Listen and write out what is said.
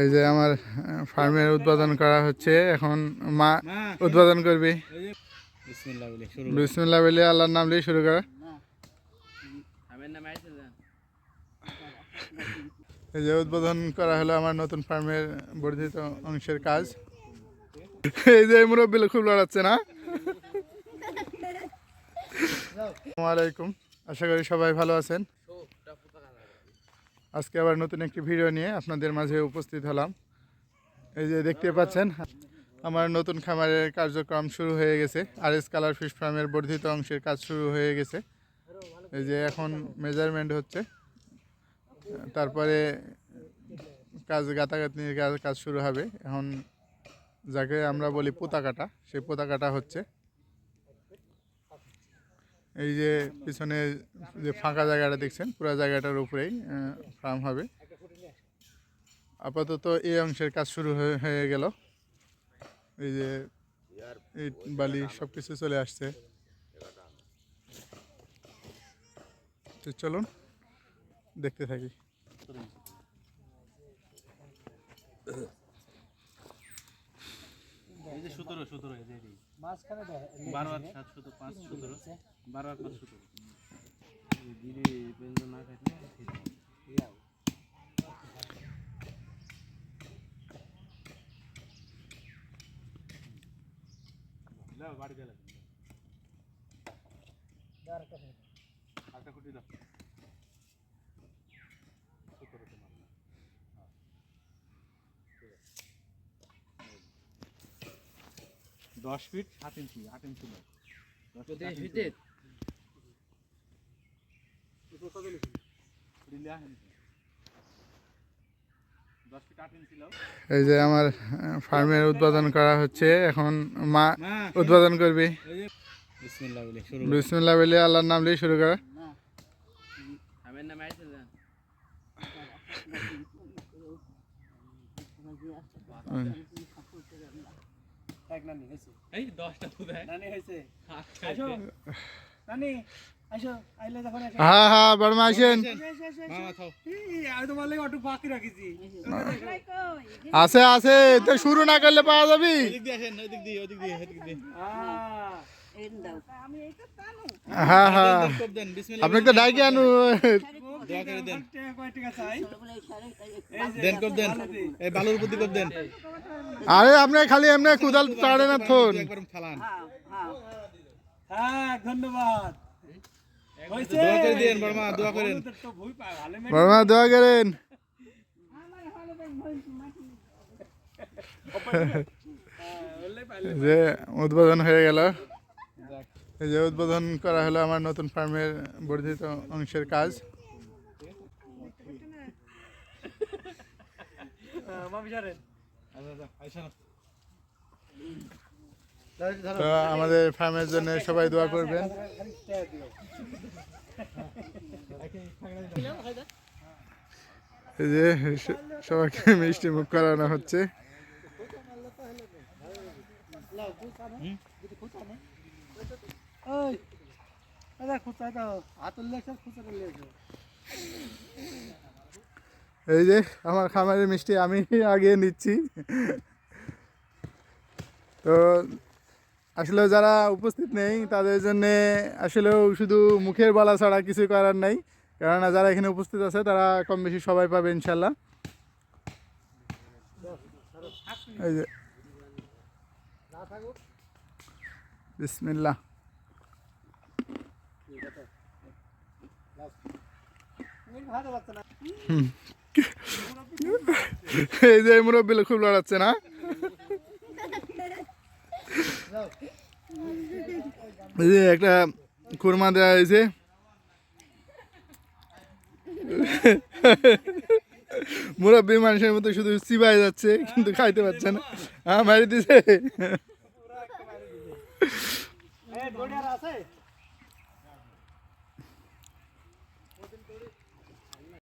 এই যে আমার ফার্মের উদ্বোধন করা হচ্ছে। এখন মা উদ্বোধন করবে। বিসমিল্লাহ বলে বিসমুল্লাহ বলে আল্লাহর নাম দিয়ে শুরু করা। আমের নাম আইছে যান এই যে উদ্বোধন করা হলো আমার নতুন ফার্মের বর্ধিত অংশের কাজ। এই যে মুরব্বী খুব লড়াচ্ছে না? আসসালামু আলাইকুম। আশা করি সবাই ভালো আছেন। আজকে আবার নতুন একটি ভিডিও নিয়ে আপনাদের মাঝে উপস্থিত হলাম। এই যে দেখতে পাচ্ছেন, আমার নতুন খামারের কার্যক্রম শুরু হয়ে গেছে। আর এস কালার ফিশ ফার্মের বর্ধিত অংশের কাজ শুরু হয়ে গেছে। এই যে এখন মেজারমেন্ট হচ্ছে। তারপরে কাজ গাতাগাত নিয়ে কাজ কাজ শুরু হবে। এখন যাকে আমরা বলি পোতা কাটা সেই পোতা কাটা হচ্ছে। এই যে পিছনে যে ফাঁকা জায়গাটা দেখছেন, পুরো জায়গাটার উপরেই ফার্ম হবে। আপাতত এই অংশের কাজ শুরু হয়ে গেল। এই যে ইট, বালি সব কিছু চলে আসছে। চলুন, দেখতে থাকি। এই যে 17 17 এই যে মাঝখানে 12 আর 7 17 5 17 12 আর 5 17 দিদি পেন্দ্র না খাইলে বাড়ি গেল একটা কুটি দাও। দশ ফিট সাত ইঞ্চি আট ইঞ্চি নয় এই যে আমার ফার্মের উদ্বোধন করা হচ্ছে এখন মা উদ্বোধন করবে। বিসমিল্লাহ বলে বিসমুল্লাহ বলে আল্লাহর নাম দিয়ে শুরু করা। নাম এক নানি হয়েছে। এই দশটা কোথায় নানি হয়েছে। আসো। নানি আসো। আইলে যখন আসো। হ্যাঁ হ্যাঁ বড়মা আসেন। আসো, আসো, আসো, আসো। মামা থাও এই, আমি তোমার লেগে একটু বাকি রাখিছি। আছে আছে তো শুরু না করলে পাওয়া যাবি? এদিক দিয়ে আসেন ওদিক দিয়ে ওদিক দিয়ে এদিক দিয়ে। আহ, হ্যাঁ হ্যাঁ দেন, কোপ দেন বিসমিল্লাহ আপনি তো ডাইকে আনু। দোয়া করে দেন। দেন কোপ দেন। এই বালুর বুদ্ধি কোপ দেন। আরে আপনি খালি এমনি কুদাল চাড়ে না থন। হ্যাঁ ধন্যবাদ। দোয়া করে দেন বর্মা দোয়া করেন। দোয়া। যে উদ্বোধন হয়ে গেল। এই যে উদ্বোধন করা হলো আমার নতুন ফার্মের বর্ধিত অংশের কাজ। তো আমাদের ফার্মের জন্য সবাই দোয়া করবেন যে সবাইকে মিষ্টি মুখ করানো হচ্ছে দাও। খুঁচা একটা। এই যে, আমার খামারের মিষ্টি আমি আগে নিচ্ছি। তো আসলে যারা উপস্থিত নেই, তাদের জন্য আসলেও শুধু মুখের বলা ছাড়া কিছু করার নাই। কেননা যারা এখানে উপস্থিত আছে, তারা কম বেশি সবাই পাবে ইনশাল্লাহ এই যে। লাগছে না। এই যে মুরব্বী খুব লড়াচ্ছে, না? এই একটা খুরমা দেওয়া হয়েছে। মুরব্বী মানুষের মতো শুধু চিবাই যাচ্ছে, কিন্তু খাইতে পারছে না। হ্যাঁ মারি দিছে?